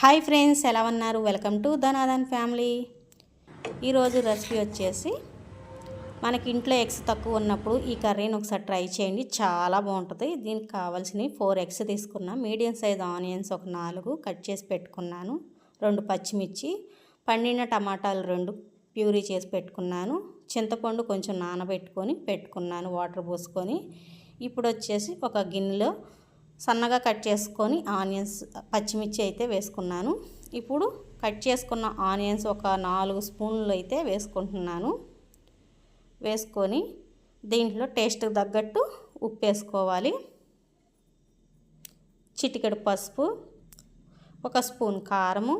Hi friends ఎలా ఉన్నారు? Welcome to Dhanadhan family. ఈరోజు రెసిపీ వచ్చేసి మనకి ఇంట్లో ఎగ్స్ తక్కువ ఉన్నప్పుడు ఈ కర్రీని ఒకసారి ట్రై చేయండి చాలా బాగుంటుంది. దీనికి కావాల్సినవి ఫోర్ ఎగ్స్ తీసుకున్నా మీడియం సైజ్ ఆనియన్స్ ఒక నాలుగు కట్ చేసి పెట్టుకున్నాను రెండు పచ్చిమిర్చి పండిన టమాటాలు రెండు ప్యూరీ చేసి పెట్టుకున్నాను చింతపండు కొంచెం నానబెట్టుకొని పెట్టుకున్నాను వాటర్ పోసుకొని. ఇప్పుడు వచ్చేసి ఒక గిన్నెలో సన్నగా కట్ చేసుకొని ఆనియన్స్ పచ్చిమిర్చి అయితే వేసుకున్నాను. ఇప్పుడు కట్ చేసుకున్న ఆనియన్స్ ఒక నాలుగు స్పూన్లు అయితే వేసుకుంటున్నాను. వేసుకొని దీంట్లో టేస్ట్కి తగ్గట్టు ఉప్పు వేసుకోవాలి. చిటికెడు పసుపు ఒక స్పూన్ కారము.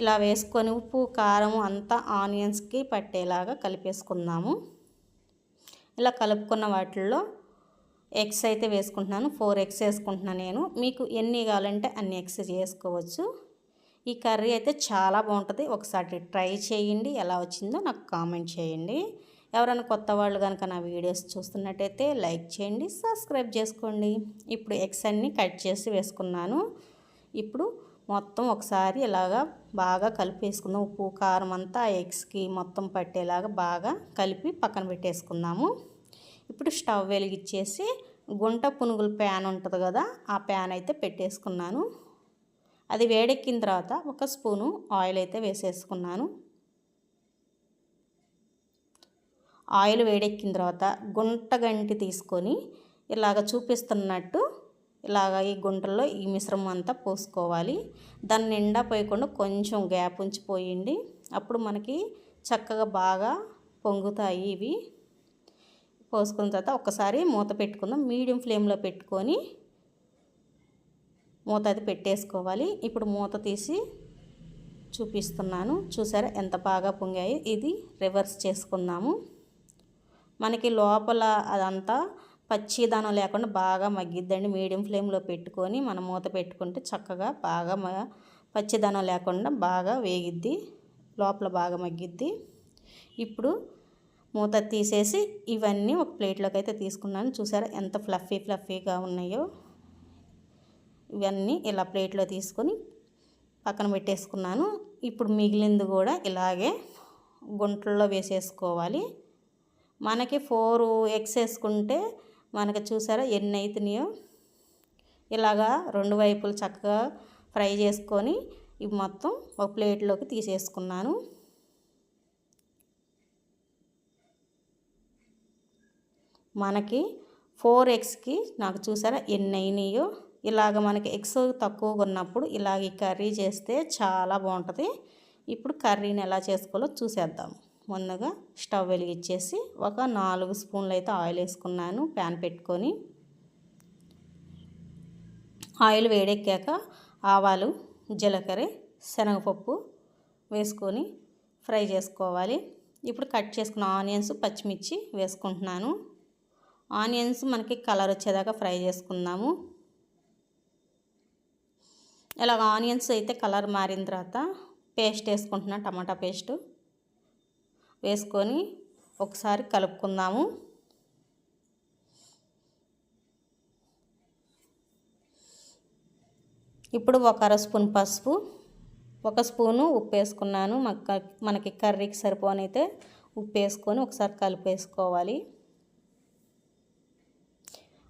ఇలా వేసుకొని ఉప్పు కారం అంతా ఆనియన్స్కి పట్టేలాగా కలిపేసుకుందాము. ఇలా కలుపుకున్న వాటిల్లో ఎగ్స్ అయితే వేసుకుంటున్నాను ఫోర్ ఎగ్స్ వేసుకుంటున్నాను నేను. మీకు ఎన్ని కావాలంటే అన్ని ఎగ్స్ చేసుకోవచ్చు. ఈ కర్రీ అయితే చాలా బాగుంటుంది. ఒకసారి ట్రై చేయండి ఎలా వచ్చిందో నాకు కామెంట్ చేయండి. ఎవరైనా కొత్త వాళ్ళు కనుక నా వీడియోస్ చూస్తున్నట్టయితే లైక్ చేయండి సబ్స్క్రైబ్ చేసుకోండి. ఇప్పుడు ఎగ్స్ అన్నీ కట్ చేసి వేసుకున్నాను. ఇప్పుడు మొత్తం ఒకసారి ఇలాగా బాగా కలిపేసుకుందాం. ఉప్పు కారం అంతా ఎగ్స్కి మొత్తం పట్టేలాగా బాగా కలిపి పక్కన పెట్టేసుకుందాము. ఇప్పుడు స్టవ్ వెలిగించేసి గుంట పునుగుల ప్యాన్ ఉంటుంది కదా ఆ ప్యాన్ అయితే పెట్టేసుకున్నాను. అది వేడెక్కిన తర్వాత ఒక స్పూను ఆయిల్ అయితే వేసేసుకున్నాను. ఆయిల్ వేడెక్కిన తర్వాత గుంట గంటి తీసుకొని ఇలాగ చూపిస్తున్నట్టు ఇలాగ ఈ గుంటల్లో ఈ మిశ్రమం అంతా పోసుకోవాలి. దాన్ని నిండా పోయకుండా కొంచెం గ్యాప్ ఉంచిపోయింది అప్పుడు మనకి చక్కగా బాగా పొంగుతాయి ఇవి. పోసుకున్న తర్వాత ఒకసారి మూత పెట్టుకుందాం. మీడియం ఫ్లేమ్లో పెట్టుకొని మూత అది పెట్టేసుకోవాలి. ఇప్పుడు మూత తీసి చూపిస్తున్నాను. చూసారా ఎంత బాగా పొంగాయి. ఇది రివర్స్ చేసుకుందాము. మనకి లోపల అదంతా పచ్చిదనం లేకుండా బాగా మగ్గిద్దండి. మీడియం ఫ్లేమ్లో పెట్టుకొని మనం మూత పెట్టుకుంటే చక్కగా బాగా పచ్చిదనం లేకుండా బాగా వేగిద్ది. లోపల బాగా మగ్గిద్ది. ఇప్పుడు మూత తీసేసి ఇవన్నీ ఒక ప్లేట్లోకి అయితే తీసుకున్నాను. చూసారా ఎంత ఫ్లఫీ ఫ్లఫీగా ఉన్నాయో. ఇవన్నీ ఇలా ప్లేట్లో తీసుకొని పక్కన పెట్టేసుకున్నాను. ఇప్పుడు మిగిలింది కూడా ఇలాగే గుంటల్లో వేసేసుకోవాలి. మనకి ఫోర్ ఎగ్స్ వేసుకుంటే మనకి చూసారా ఎన్ని అవుతున్నాయో ఇలాగా రెండు వైపులు చక్కగా ఫ్రై చేసుకొని ఇవి మొత్తం ఒక ప్లేట్లోకి తీసేసుకున్నాను. మనకి ఫోర్ ఎగ్స్కి నాకు చూసారా? ఎన్ని అయినాయో? ఇలాగ మనకి ఎగ్స్ తక్కువగా ఉన్నప్పుడు ఇలాగ ఈ కర్రీ చేస్తే చాలా బాగుంటుంది. ఇప్పుడు కర్రీని ఎలా చేసుకోవాలో చూసేద్దాం. ముందుగా స్టవ్ వెలిగించేసి ఒక నాలుగు స్పూన్లు అయితే ఆయిల్ వేసుకున్నాను ప్యాన్ పెట్టుకొని. ఆయిల్ వేడెక్కాక ఆవాలు జీలకర్ర శనగపప్పు వేసుకొని ఫ్రై చేసుకోవాలి. ఇప్పుడు కట్ చేసుకున్న ఆనియన్స్ పచ్చిమిర్చి వేసుకుంటున్నాను. ఆనియన్స్ మనకి కలర్ వచ్చేదాకా ఫ్రై చేసుకుందాము. ఇలాగ ఆనియన్స్ అయితే కలర్ మారిన తర్వాత పేస్ట్ వేసుకుంటున్నా టమాటా పేస్ట్ వేసుకొని ఒకసారి కలుపుకుందాము. ఇప్పుడు ఒక అర స్పూన్ పసుపు ఒక స్పూను ఉప్పు వేసుకున్నాను. మనకి కర్రీకి సరిపోనైతే ఉప్పు వేసుకొని ఒకసారి కలిపేసుకోవాలి.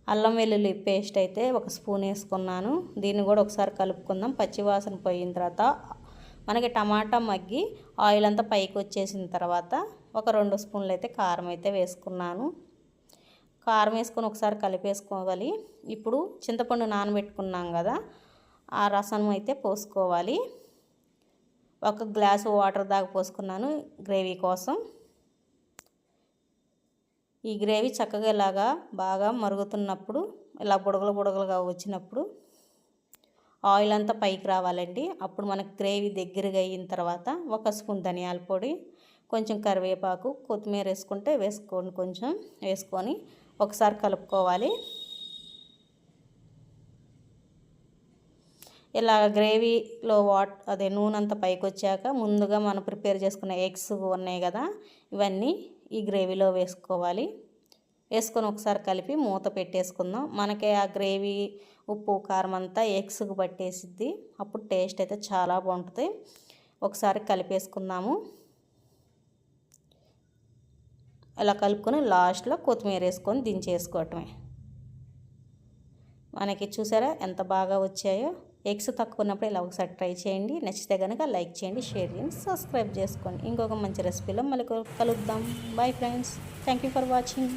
అల్లం వెల్లుల్లి పేస్ట్ అయితే ఒక స్పూన్ వేసుకున్నాను. దీన్ని కూడా ఒకసారి కలుపుకుందాం. పచ్చివాసన పోయిన తర్వాత మనకి టమాటా మగ్గి ఆయిల్ అంతా పైకి వచ్చేసిన తర్వాత ఒక రెండు స్పూన్లు అయితే కారం అయితే వేసుకున్నాను. కారం వేసుకొని ఒకసారి కలిపేసుకోవాలి. ఇప్పుడు చింతపండు నానబెట్టుకున్నాం కదా ఆ రసం అయితే పోసుకోవాలి. ఒక గ్లాసు వాటర్ దాకా పోసుకున్నాను గ్రేవీ కోసం. ఈ గ్రేవీ చక్కగా ఇలాగా బాగా మరుగుతున్నప్పుడు ఇలా బుడగలు బుడగలుగా వచ్చినప్పుడు ఆయిల్ అంతా పైకి రావాలండి. అప్పుడు మనకు గ్రేవీ దగ్గరగా అయిన తర్వాత ఒక స్పూన్ ధనియాల పొడి కొంచెం కరివేపాకు కొత్తిమీర వేసుకుంటే వేసుకోండి కొంచెం వేసుకొని ఒకసారి కలుపుకోవాలి. ఇలా గ్రేవీలో వాట్ అదే నూనె అంతా పైకి వచ్చాక ముందుగా మనం ప్రిపేర్ చేసుకున్న ఎగ్స్ ఉన్నాయి కదా ఇవన్నీ ఈ గ్రేవీలో వేసుకోవాలి. వేసుకొని ఒకసారి కలిపి మూత పెట్టేసుకుందాం. మనకి ఆ గ్రేవీ ఉప్పు కారం అంతా ఎగ్స్కి పట్టేసిద్ది. అప్పుడు టేస్ట్ అయితే చాలా బాగుంటుంది. ఒకసారి కలిపేసుకుందాము. ఇలా కలుపుకొని లాస్ట్లో కొత్తిమీర వేసుకొని దించేసుకోవటమే. మనకి చూసారా ఎంత బాగా వచ్చాయో? ఎగ్స్ తక్కువ ఉన్నప్పుడు ఇలా ఒకసారి ట్రై చేయండి. నచ్చితే కనుక లైక్ చేయండి షేర్ చేయండి సబ్స్క్రైబ్ చేసుకోండి. ఇంకొక మంచి రెసిపీలో మళ్ళీ కలుద్దాం. Bye friends. Thank you for watching.